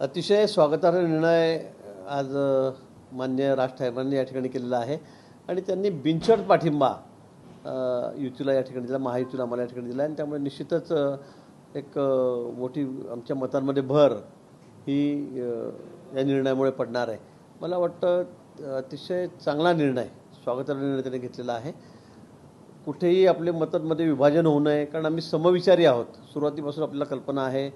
अतिशय स्वागतार्ह निर्णय आज मान्य राज ठाकरेंनी या ठिकाणी केलेला आहे. आणि त्यांनी बिनशर्त पाठिंबा युतीला या ठिकाणी दिला महायुतीला आम्हाला या ठिकाणी दिला. आणि त्यामुळे निश्चितच एक मोठी आमच्या मतांमध्ये भर ही या निर्णयामुळे पडणार आहे. मला वाटतं अतिशय चांगला निर्णय स्वागतार्ह निर्णय त्यांनी घेतलेला आहे. कुठेही आपले मतांमध्ये विभाजन होऊ नये कारण आम्ही समविचारी आहोत. सुरुवातीपासून आपल्याला कल्पना आहे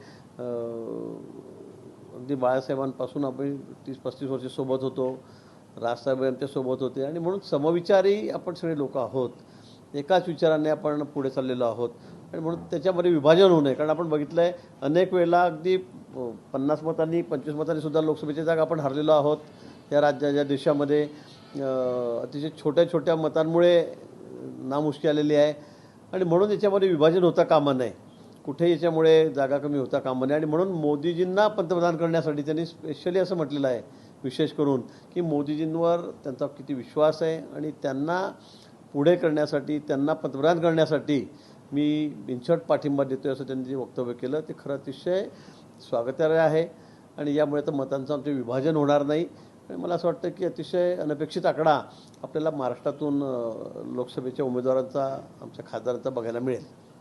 अगदी बाळासाहेबांपासून आपण तीस पस्तीस वर्ष सोबत होतो. राजसाहेब आमच्यासोबत होते. आणि म्हणून समविचारी आपण सगळे लोक आहोत. एकाच विचाराने आपण पुढे चाललेलो आहोत. आणि म्हणून त्याच्यामध्ये विभाजन होऊ नये. कारण आपण बघितलं आहे अनेक वेळेला अगदी पन्नास मतांनी पंचवीस मतांनी सुद्धा लोकसभेच्या जागा आपण हरलेलो आहोत. या राज्याच्या देशामध्ये अतिशय छोट्या छोट्या मतांमुळे नामुष्की आलेली आहे. आणि म्हणून याच्यामध्ये विभाजन होता कामा नये. कुठेही याच्यामुळे जागा कमी होता कामा नये आणि म्हणून मोदीजींना पंतप्रधान करण्यासाठी त्यांनी स्पेशली असं म्हटलेलं आहे विशेष करून की मोदीजींवर त्यांचा किती विश्वास आहे आणि त्यांना पुढे करण्यासाठी त्यांना पंतप्रधान करण्यासाठी मी बिनछट पाठिंबा देतोय असं त्यांनी जे वक्तव्य केलं ते खरं अतिशय स्वागतार्ह आहे. आणि यामुळे तर मतांचं आमचे विभाजन होणार नाही. आणि मला असं वाटतं की अतिशय अनपेक्षित आकडा आपल्याला महाराष्ट्रातून लोकसभेच्या उमेदवारांचा आमच्या खासदारांचा बघायला मिळेल.